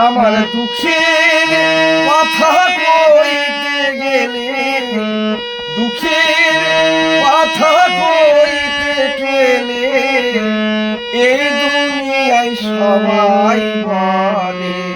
আমার দুঃখের কথা কইতে গেলে দুঃখের কথা কইতে গেলে এই দুনিয়ায় সবাই বলে।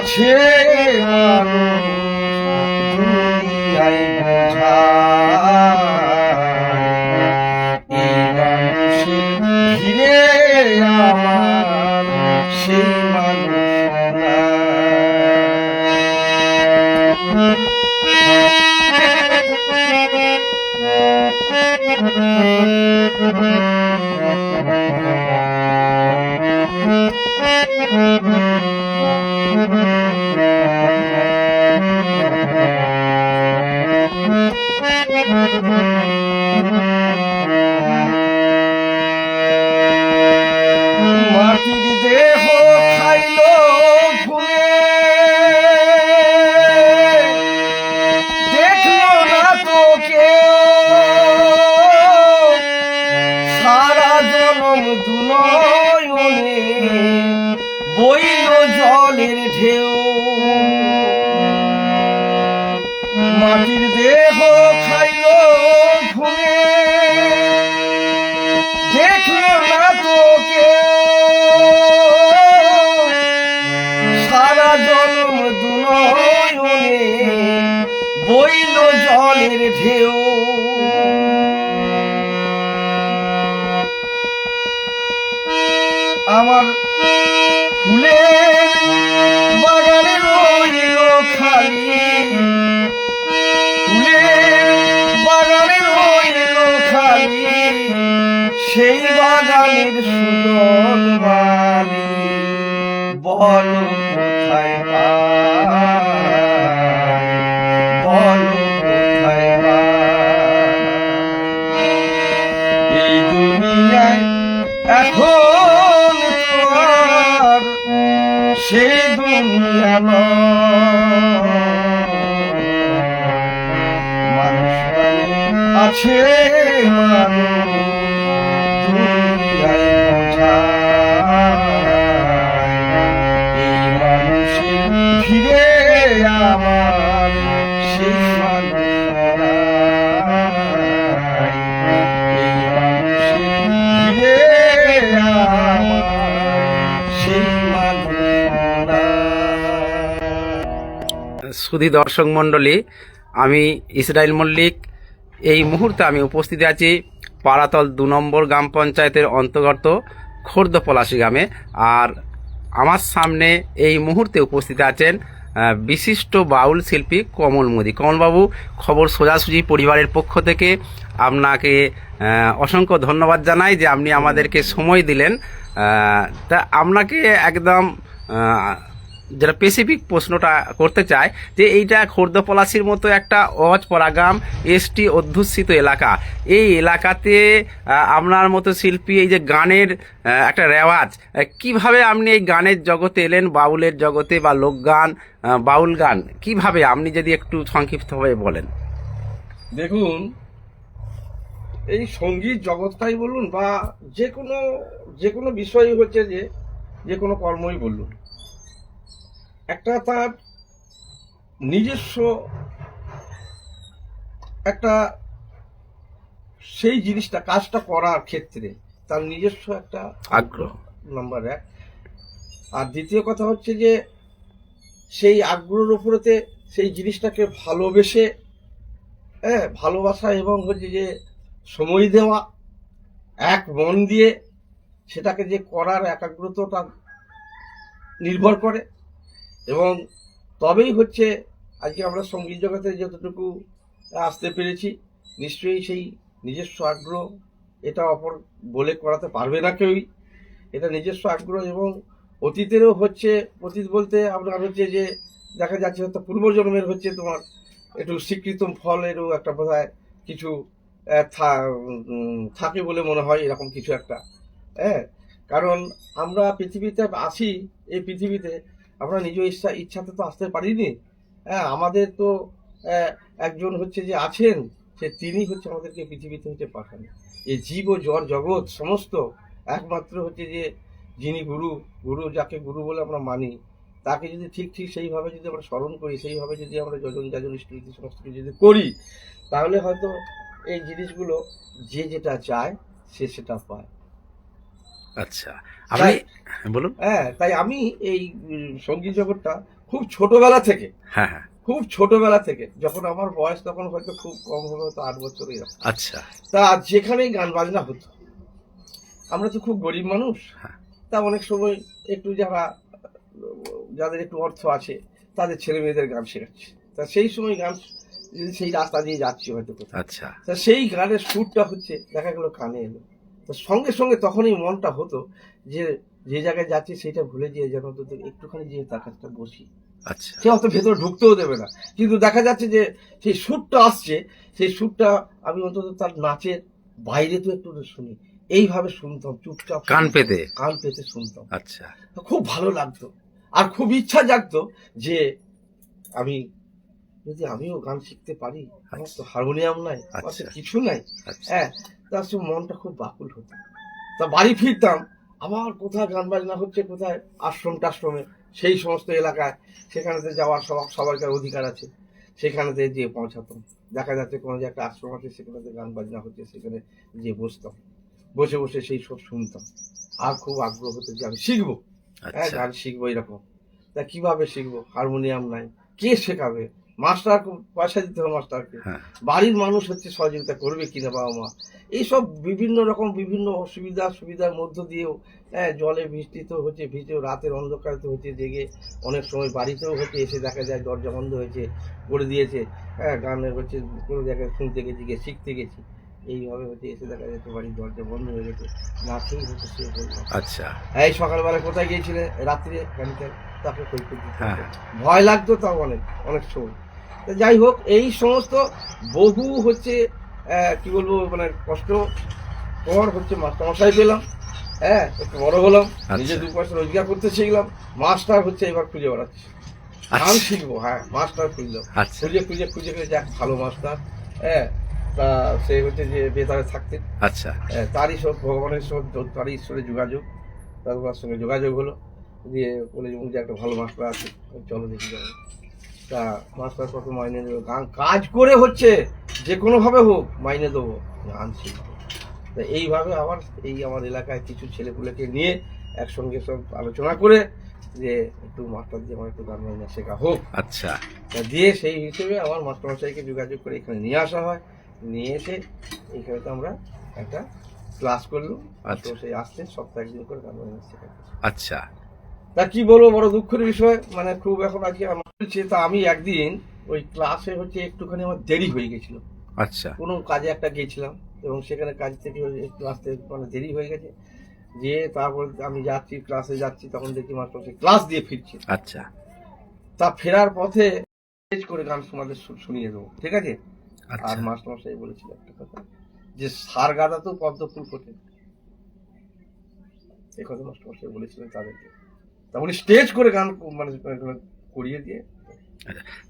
আছে। দুনিয়ায় বোঝা জলের ঢেউ। আমার ফুলে বাগানে রইল খালি। ফুলে বাগানে রইল খালি। সেই বাগানের সুন্দর আছে সুধী দর্শক মণ্ডলী আমি ইসরায়েল মল্লিক এই মুহূর্তে আমি উপস্থিত আছি পাড়াতল দু নম্বর গ্রাম পঞ্চায়েতের অন্তর্গত খোর্দ পলাশি গ্রামে। আর আমার সামনে এই মুহূর্তে উপস্থিত আছেন বিশিষ্ট বাউল শিল্পী কমল মোদী। কমলবাবু, খবর সোজাসুজি পরিবারের পক্ষ থেকে আপনাকে অসংখ্য ধন্যবাদ জানাই যে আপনি আমাদেরকে সময় দিলেন। তা আপনাকে একদম যেটা স্পেসিফিক প্রশ্নটা করতে চায় যে এইটা খোর্দপলাশির মতো একটা অজ পরাগাম এসটি অধ্যুষিত এলাকা। এই এলাকাতে আপনার মতো শিল্পী এই যে গানের একটা রেওয়াজ কীভাবে আপনি এই গানের জগতে এলেন, বাউলের জগতে বা লোকগান বাউল গান, কীভাবে? আপনি যদি একটু সংক্ষিপ্তভাবে বলেন। দেখুন, এই সংগীত জগৎটাই বলুন বা যে কোনো যে কোনো বিষয়ই হচ্ছে যে যে কোনো কর্মই বলুন। একটা তার নিজস্ব একটা সেই জিনিসটা কাজটা করার ক্ষেত্রে তার নিজস্ব একটা আগ্রহ। নাম্বার এক। আর দ্বিতীয় কথা হচ্ছে যে সেই আগ্রহের উপরেতে সেই জিনিসটাকে ভালোবেসে হ্যাঁ ভালোবাসা এবং হচ্ছে যে সময় দেওয়া এক মন দিয়ে সেটাকে যে করার একাগ্রতাটা নির্ভর করে। এবং তবেই হচ্ছে আজকে আমরা সংগীত জগতে যতটুকু আসতে পেরেছি, নিশ্চয়ই সেই নিজস্ব আগ্রহ এটা অপর বলে করাতে পারবে না কেউই। এটা নিজস্ব আগ্রহ এবং অতীতেরও হচ্ছে, অতীত বলতে আপনার হচ্ছে যে দেখা যাচ্ছে হয়তো পূর্বজন্মের হচ্ছে তোমার একটু স্বীকৃত ফলেরও একটা বোধ কিছু থাকে বলে মনে হয় এরকম কিছু একটা। হ্যাঁ কারণ আমরা পৃথিবীতে আসি, এই পৃথিবীতে আমরা নিজ ইচ্ছা, ইচ্ছাতে তো আসতে পারিনি। হ্যাঁ আমাদের তো একজন হচ্ছে যে আছেন, সে তিনি হচ্ছে আমাদেরকে পৃথিবীতে হচ্ছে পাঠান। এই জীব ও জ্বর জগৎ সমস্ত একমাত্র হচ্ছে যে যিনি গুরু গুরু যাকে গুরু বলে আমরা মানি, তাকে যদি ঠিক ঠিক সেইভাবে যদি আমরা স্মরণ করি, সেইভাবে যদি আমরা যজন যাজন স্মৃতি সমস্ত কিছু যদি করি, তাহলে হয়তো এই জিনিসগুলো যে যেটা চায়, সে সেটা পায়। আচ্ছা। আপনি বলুন। হ্যাঁ তাই আমি এই সংগীত জগৎটা খুব ছোটবেলা থেকে হ্যাঁ হ্যাঁ। খুব ছোটবেলা থেকে যখন আমার বয়স তখন হয়তো খুব কম হবে হয়তো আট বছর এরকম আচ্ছা। তা যেখানেই গান বাজনা হতো আমরা তো খুব গরিব মানুষ হ্যাঁ। তা অনেক সময় একটু যারা যাদের একটু অর্থ আছে তাদের ছেলে মেয়েদের গান শেখাচ্ছে। তা সেই সময় গান সেই রাস্তা দিয়ে যাচ্ছি হয়তো আচ্ছা। তা সেই গানের সুরটা হচ্ছে দেখা গেলো কানে এলো। তো সঙ্গে সঙ্গে তখনই মনটা হতো যে যে জায়গায় যাচ্ছি সেটা ভুলে যেয়ে যেন অন্তত একটুখানি যেয়ে তার কাছটা বসি। আচ্ছা। সে অত ভেতরে ঢুকতেও দেবে না। কিন্তু দেখা যাচ্ছে যে সেই সুরটা আসছে সেই সুরটা আমি অন্তত তার নাচের বাইরে তো একটু শুনি। এইভাবে শুনতাম চুপচাপ কান পেতে? কান পেতে শুনতাম। আচ্ছা। খুব ভালো লাগতো। আর খুব ইচ্ছা জাগতো যে আমি যদি আমিও গান শিখতে পারি আমার তো হারমোনিয়াম নাই আচ্ছা। কিছু নাই। আচ্ছা। হ্যাঁ তার সে মনটা খুব বাকুল হতো। তা বাড়ি ফিরতাম আবার কোথায় গান বাজনা হচ্ছে কোথায় আশ্রম টাশ্রমে সেই সমস্ত এলাকায়। সেখানেতে যাওয়ার সবার সবাইকার অধিকার আছে। সেখানেতে যেয়ে পৌঁছাতাম। দেখা যাচ্ছে কোনো যে একটা আশ্রম আছে সেখানেতে গান বাজনা হচ্ছে সেখানে গিয়ে বসতাম। বসে বসে সেই সব শুনতাম। আর খুব আগ্রহ হতো যে আমি শিখব। হ্যাঁ আচ্ছা। গান শিখব এরকম। তা কীভাবে শিখব? হারমোনিয়াম নাই। কে শেখাবে? মাস্টার পয়সা দিতে হবে মাস্টারকে। হ্যাঁ। বাড়ির মানুষ হচ্ছে সহযোগিতা করবে কিনা বাবা মা? এইসব বিভিন্ন রকম বিভিন্ন অসুবিধা সুবিধার মধ্য দিয়েও হ্যাঁ জলে বৃষ্টিতে হচ্ছে ভিজেও রাতের অন্ধকারে তো হচ্ছে জেগে অনেক সময় বাড়িতেও হচ্ছে এসে দেখা যায় দরজা বন্ধ হয়েছে করে দিয়েছে হ্যাঁ গানে হচ্ছে কোনো জায়গায় শুনতে গেছি গিয়ে শিখতে গেছি। এইভাবে হচ্ছে এসে দেখা যাচ্ছে বাড়ির দরজা বন্ধ হয়ে গেছে নাচেই হচ্ছে সে বলল আচ্ছা। এই সকালবেলা কোথায় গিয়েছিলে? রাত্রে গাড়িতে তাকে হ্যাঁ। ভয় লাগতো তাও অনেক অনেক সময়। তো যাই হোক এই সমস্ত বহু হচ্ছে কি বলব মানে কষ্ট পর হচ্ছে মাস্টারমশাই পেলাম হ্যাঁ একটু বড় হলাম আচ্ছা। নিজে দু পয়সা রোজগার করতে শিখলাম মাস্টার হচ্ছে এবার খুঁজে বেড়াচ্ছি। আচ্ছা। শিখব হ্যাঁ মাস্টার খুঁজলো আচ্ছা। খুঁজে খুঁজে খুঁজে খুঁজে যাক ভালো মাস্টার হ্যাঁ তা সে হচ্ছে যে বেতারে থাকতেন আচ্ছা। তারই সব ভগবানের সব তারই ঈশ্বরের যোগাযোগ তারপর সঙ্গে যোগাযোগ হলো দিয়ে বলে যে যে একটা ভালো মাস্টার আছে চলো দেখি যাব তা মাস্টার কত মাইনে দেবো গান কাজ করে হচ্ছে যে কোনোভাবে হোক মাইনে দেবো। শিখব তা এইভাবে আবার এই আমার এলাকায় কিছু ছেলেপুলেকে নিয়ে একসঙ্গে সব আলোচনা করে যে একটু মাস্টার দিয়ে আমার একটু গান বাজনা শেখা হোক। আচ্ছা। তা দিয়ে সেই হিসেবে আমার মাস্টারমশাইকে যোগাযোগ করে এখানে নিয়ে আসা হয়। নিয়ে এসে এখানে তো আমরা একটা ক্লাস করলাম। আচ্ছা। মাস্টারমশাই আসছেন সপ্তাহে একদিন করে গান বাজনা শেখাতে আচ্ছা। তা কি বলব বড় দুঃখের বিষয়। মানে খুব এখন আজকে আমার তা আমি একদিন ওই ক্লাসে হচ্ছে একটুখানি আমার দেরি হয়ে গেছিল। আচ্ছা। কোনো কাজে একটা গেছিলাম এবং সেখানে কাজ থেকে একটু আসতে মানে দেরি হয়ে গেছে। যে তারপর আমি যাচ্ছি ক্লাসে যাচ্ছি তখন দেখি মাস্টারমশাই ক্লাস দিয়ে ফিরছি। আচ্ছা। তা ফেরার পথে করে গান তোমাদের শুনিয়ে দেবো ঠিক আছে? আর আচ্ছা মাস্টারমশাই বলেছিল একটা কথা যে সার গাদা তো পদ্ম ফুল ফোটে। এই কথা মাস্টারমশাই বলেছিলেন তাদেরকে। তা উনি স্টেজ করে গান মানে করিয়ে দিয়ে।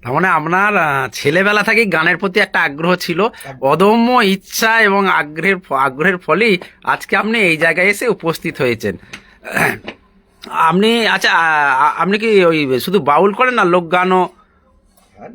তার মানে আপনার ছেলেবেলা থেকেই গানের প্রতি একটা আগ্রহ ছিল। অদম্য ইচ্ছা এবং আগ্রহের আগ্রহের ফলেই আজকে আপনি এই জায়গায় এসে উপস্থিত হয়েছেন। আপনি আচ্ছা আপনি কি ওই শুধু বাউল করেন না লোক গানও? হ্যাঁ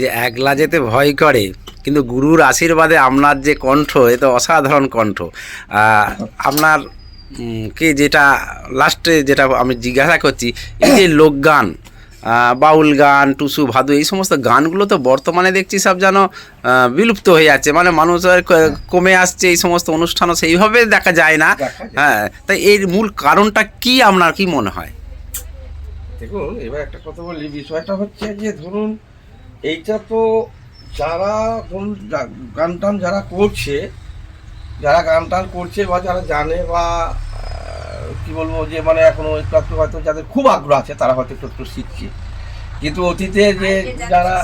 যে একলা যেতে ভয় করে কিন্তু গুরুর আশীর্বাদে আপনার যে কণ্ঠ এ তো অসাধারণ কণ্ঠ। আপনার কি যেটা লাস্টে যেটা আমি জিজ্ঞাসা করছি এই যে লোকগান বাউল গান টুসু ভাদু এই সমস্ত গানগুলো তো বর্তমানে দেখছি সব যেন বিলুপ্ত হয়ে যাচ্ছে। মানে মানুষের কমে আসছে এই সমস্ত অনুষ্ঠানও সেইভাবে দেখা যায় না। হ্যাঁ তাই এর মূল কারণটা কি আপনার কি মনে হয়? দেখুন এবার একটা কথা বলি বিষয়টা হচ্ছে যে ধরুন এইটা তো যারা ধরুন গান টান যারা করছে যারা গান টান করছে বা যারা জানে বা কি বলব যে মানে এখনও একটু একটু হয়তো যাদের খুব আগ্রহ আছে তারা হয়তো একটু একটু শিখছে। কিন্তু অতীতে যে যারা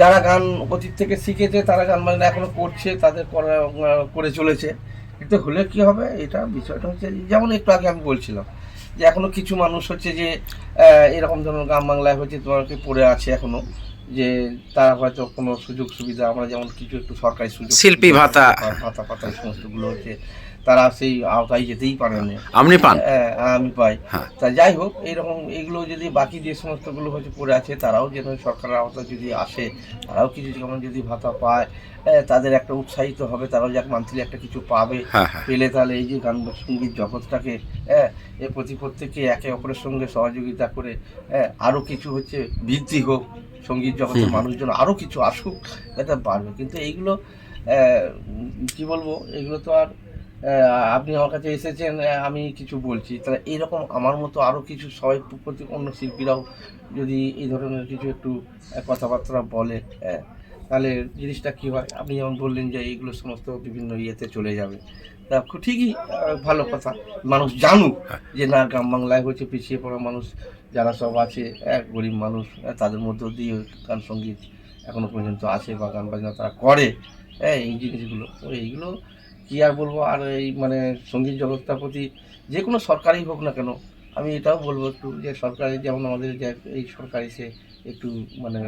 যারা গান অতীত থেকে শিখেছে তারা গান মানে এখনও করছে তাদের করা করে চলেছে। কিন্তু হলে কি হবে? এটা বিষয়টা হচ্ছে যেমন একটু আগে আমি বলছিলাম যে এখনও কিছু মানুষ হচ্ছে যে এরকম ধরনের গ্রাম বাংলায় হচ্ছে তোমাকে পড়ে আছে এখনও। যে তারা হয়তো কোনো সুযোগ সুবিধা আমরা যেমন কিছু একটু সরকারি সুযোগ শিল্পী ভাতা ভাতা। ভাতা ফাতা এই সমস্তগুলো হচ্ছে তারা সেই আওতায় যেতেই পারে না। আপনি পান? হ্যাঁ, আমি পাই। হ্যাঁ। তা যাই হোক এইরকম এগুলো যদি বাকি যে সমস্তগুলো হচ্ছে পড়ে আছে তারাও যেন সরকারের আওতায় যদি আসে তারাও কিছু যেমন যদি ভাতা পায় হ্যাঁ, তাদের একটা উৎসাহিত হবে তারাও যাক মান্থলি একটা কিছু পাবে হ্যাঁ হ্যাঁ। পেলে তাহলে এই যে গান সংগীত জগৎটাকে হ্যাঁ এর প্রতি প্রত্যেকে একে অপরের সঙ্গে সহযোগিতা করে হ্যাঁ আরও কিছু হচ্ছে বৃদ্ধি হোক সংগীত জগতের মানুষজন আরও কিছু আসুক এটা পারবে কিন্তু এইগুলো কি বলব এগুলো তো আর আপনি আমার কাছে এসেছেন আমি কিছু বলছি। তাহলে এইরকম আমার মতো আরও কিছু সবাই প্রতি অন্য শিল্পীরাও যদি এই ধরনের কিছু একটু কথাবার্তা বলে হ্যাঁ, তাহলে জিনিসটা কি হয়? আপনি যেমন বললেন যে এইগুলো সমস্ত বিভিন্ন ইয়েতে চলে যাবে। তা খুব ঠিকই ভালো কথা। মানুষ জানুক হ্যাঁ। যে না গ্রাম বাংলায় হচ্ছে পিছিয়ে পড়া মানুষ যারা সব আছে এক গরিব মানুষ তাদের মধ্য দিয়ে গান সংগীত এখনও পর্যন্ত আছে বা গান বাজনা তারা করে। হ্যাঁ এই জিনিসগুলো তো এইগুলো কি আর বলব? আর এই মানে সংগীত জগৎটার প্রতি যে কোনো সরকারই হোক না কেন আমি এটাও বলব একটু যে সরকারি যেমন আমাদের যে এই সরকার এসে একটু মানে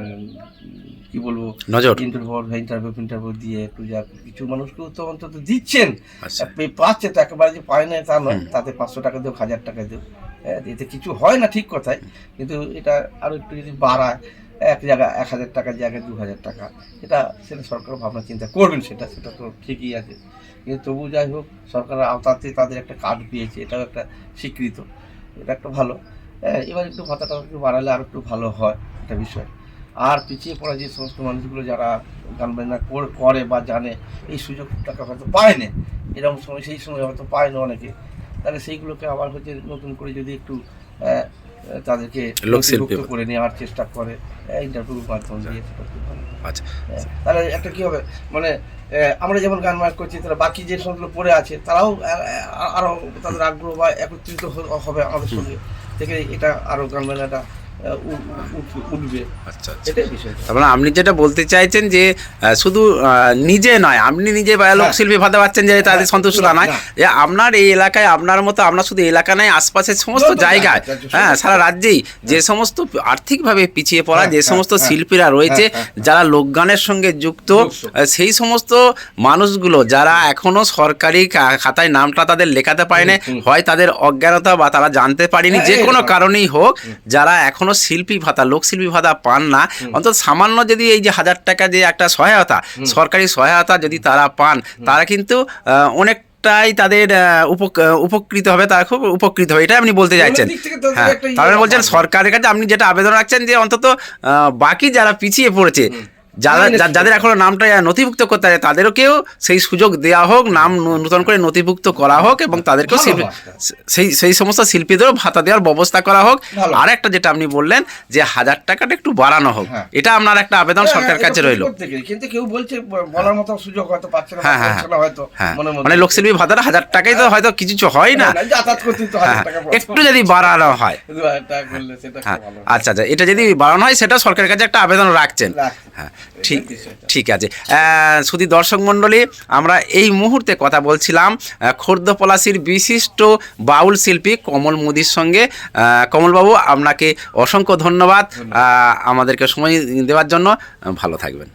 কি বলব? নজর। ইন্টারভিউ ইন্টারভিউ ইন্টারভিউ দিয়ে একটু যা কিছু মানুষকেও তো অন্তত দিচ্ছেন। আচ্ছা। পাচ্ছে তো একেবারে যে পায় না তা নয় তাতে পাঁচশো টাকা দেও হাজার টাকা দেও। হ্যাঁ, এতে কিছু হয় না ঠিক কথাই কিন্তু এটা আরও একটু যদি বাড়ায় এক জায়গা এক হাজার টাকার জায়গায় দু হাজার টাকা। এটা সেটা সরকার ভাবনা চিন্তা করবেন সেটা সেটা তো ঠিকই আছে। কিন্তু তবু যাই হোক সরকারের আওতাতে তাদের একটা কার্ড পেয়েছে এটাও একটা স্বীকৃত। এটা একটা ভালো। হ্যাঁ এবার একটু ভাতাটা একটু বাড়ালে আর একটু ভালো হয় একটা বিষয়। আর পিছিয়ে পড়া যে সমস্ত মানুষগুলো যারা গান বাজনা কর- বা জানে এই সুযোগ টাকা হয়তো পায় না। এরকম সময় সেই সময় হয়তো পায় না অনেকে। তাহলে সেইগুলোকে আবার হচ্ছে নতুন করে যদি একটু আহ, তাদেরকে লোকশিল্পী করে নেওয়ার চেষ্টা করে ইন্টারভিউর মাধ্যমে দিয়ে ভালো। আচ্ছা। হ্যাঁ, তাহলে একটা কি হবে? মানে আমরা যেমন গান মার্ক করছি তারা বাকি যে সবগুলো পড়ে আছে তারাও আহ, আহ, আরও তাদের আগ্রহ বা একত্রিত হবে আমাদের সঙ্গে। থেকে এটা আরও গান উ- উঠবে আচ্ছা আচ্ছা। এটাই বিষয়। তার মানে আপনি যেটা বলতে চাইছেন যে শুধু নিজে নয় আপনি নিজে বা লোকশিল্পী ভাতা পাচ্ছেন যে তাদের হ্যাঁ, সন্তুষ্ট তা নয়। না। যে আপনার এই এলাকায় আপনার মতো আপনার শুধু এলাকা নয় আশপাশের সমস্ত জায়গায় হ্যাঁ সারা রাজ্যেই যে সমস্ত আর্থিকভাবে পিছিয়ে পড়া হ্যাঁ, যে হ্যাঁ, সমস্ত হ্যাঁ, শিল্পীরা রয়েছে হ্যাঁ, হ্যাঁ, যারা লোকগানের সঙ্গে যুক্ত। সেই সমস্ত মানুষগুলো যারা এখনও সরকারি খাতায় নামটা তাদের লেখাতে পারেনি। হয় তাদের অজ্ঞানতা বা তারা জানতে পারেনি হ্যাঁ, যে কোনো কারণেই হোক যারা এখনও শিল্পী ভাতা লোকশিল্পী ভাতা পান না। অন্তত সামান্য যদি এই যে হাজার টাকা যে একটা সহায়তা সরকারি সহায়তা যদি তারা পান তারা কিন্তু অনেক অনেকটাই তাদের উপকৃত হবে তারা খুব উপকৃত হবে। এটা আপনি বলতে চাইছেন। হ্যাঁ ইয়ে তাহলে বলছেন সরকারের কাছে আপনি যেটা আবেদন রাখছেন যে অন্তত বাকি যারা পিছিয়ে পড়েছে যারা যাদের এখনও নামটা নথিভুক্ত করতে হবে তাদেরকেও সেই সুযোগ দেওয়া হোক নাম নূতন করে নথিভুক্ত করা হোক এবং তাদেরকেও সেই সেই সমস্ত শিল্পীদেরও ভাতা দেওয়ার ব্যবস্থা করা হোক। আর একটা যেটা আপনি বললেন যে হাজার টাকাটা একটু বাড়ানো হোক হ্যাঁ। এটা আপনার একটা আবেদন হ্যাঁ, সরকারের কাছে রইল। কিন্তু কেউ বলছে বলার মতো সুযোগ হয়তো পাচ্ছে না হ্যাঁ, হ্যাঁ, হয়তো হ্যাঁ মানে লোকশিল্পী ভাতাটা হাজার টাকাই তো হয়তো কিছু হয় না। হ্যাঁ। একটু যদি বাড়ানো হয়। হ্যাঁ আচ্ছা আচ্ছা এটা যদি বাড়ানো হয় সেটা সরকারের কাছে একটা আবেদন রাখছেন। হ্যাঁ ঠিক ঠিক আছে। শুধু দর্শক মণ্ডলী আমরা এই মুহূর্তে কথা বলছিলাম আহ, খোর্ধ পলাশির বিশিষ্ট বাউল শিল্পী কমল মোদির সঙ্গে। কমলবাবু আপনাকে অসংখ্য ধন্যবাদ। আমাদেরকে সময় দেওয়ার জন্য। ভালো থাকবেন।